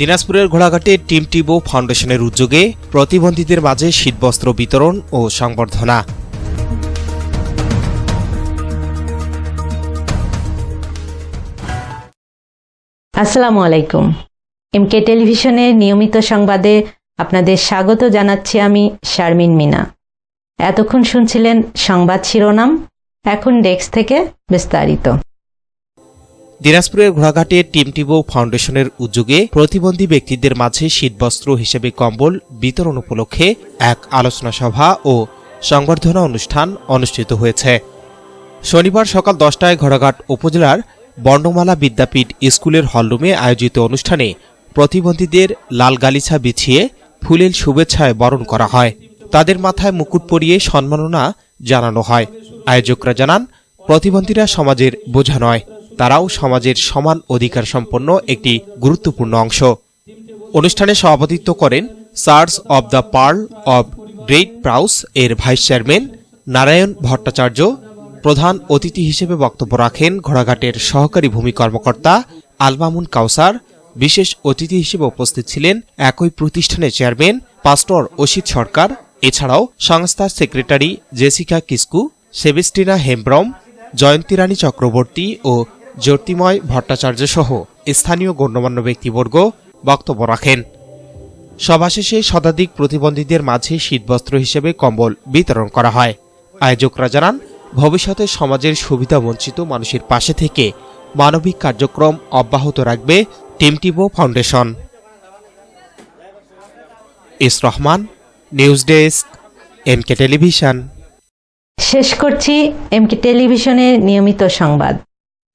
দিনাজপুরের ঘোড়াঘাটে টিম টিবো ফাউন্ডেশনের উদ্যোগে প্রতিবন্ধীদের মাঝে শীতবস্ত্র বিতরণ ও সংবর্ধনা। আসসালামু আলাইকুম। এমকে টেলিভিশনের নিয়মিত সংবাদে আপনাদের স্বাগত জানাচ্ছি আমি শারমিন মিনা। এতক্ষণ শুনছিলেন সংবাদ শিরোনাম, এখন ডেস্ক থেকে বিস্তারিত। দিনাজপুরের ঘোড়াঘাটে টিম টিবো ফাউন্ডেশনের উদ্যোগে প্রতিবন্ধী ব্যক্তিদের মাঝে শীতবস্ত্র হিসেবে কম্বল বিতরণ উপলক্ষে এক আলোচনা সভা ও সংবর্ধনা অনুষ্ঠান অনুষ্ঠিত হয়েছে। শনিবার সকাল দশটায় ঘোড়াঘাট উপজেলার বর্ণমালা বিদ্যাপীঠ স্কুলের হলরুমে আয়োজিত অনুষ্ঠানে প্রতিবন্ধীদের লাল গালিছা বিছিয়ে ফুলের শুভেচ্ছায় বরণ করা হয়। তাদের মাথায় মুকুট পরিয়ে সম্মাননা জানানো হয়। আয়োজকরা জানান, প্রতিবন্ধীরা সমাজের বোঝা নয়। তারাও সমাজের সমান অধিকার সম্পন্ন একটি গুরুত্বপূর্ণ অংশ। অনুষ্ঠানে সভাপতিত্ব করেন SARS of the pearl of great প্রাউস এর ভাইস চেয়ারম্যান নারায়ণ ভট্টাচার্য, প্রধান অতিথি হিসেবে বক্তব্য রাখেন ঘোড়াঘাটের সহকারী ভূমি কর্মকর্তা আলমামুন কাউসার, বিশেষ অতিথি হিসেবে উপস্থিত ছিলেন একই প্রতিষ্ঠানের চেয়ারম্যান পাস্টর অসিত সরকার, এছাড়াও সংস্থার secretary Jessica Kisku, Sebastina Hembrom, Jayanti Rani Chakraborty ও জ্যোতিময় ভট্টাচার্য সহ স্থানীয় গণ্যমান্য ব্যক্তিবর্গ বক্তব্য রাখেন। সভা শেষে শতাধিক প্রতিবন্ধীদের মাঝে শীতবস্ত্র হিসেবে কম্বল বিতরণ করা হয়। আয়োজকরা জানান, ভবিষ্যতে সমাজের সুবিধা বঞ্চিত মানুষের পাশে থেকে মানবিক কার্যক্রম অব্যাহত রাখবে টিমটিবো foundation. S Rahman, news desk, MK television. শেষ করছি এমকে টেলিভিশনের নিয়মিত সংবাদ।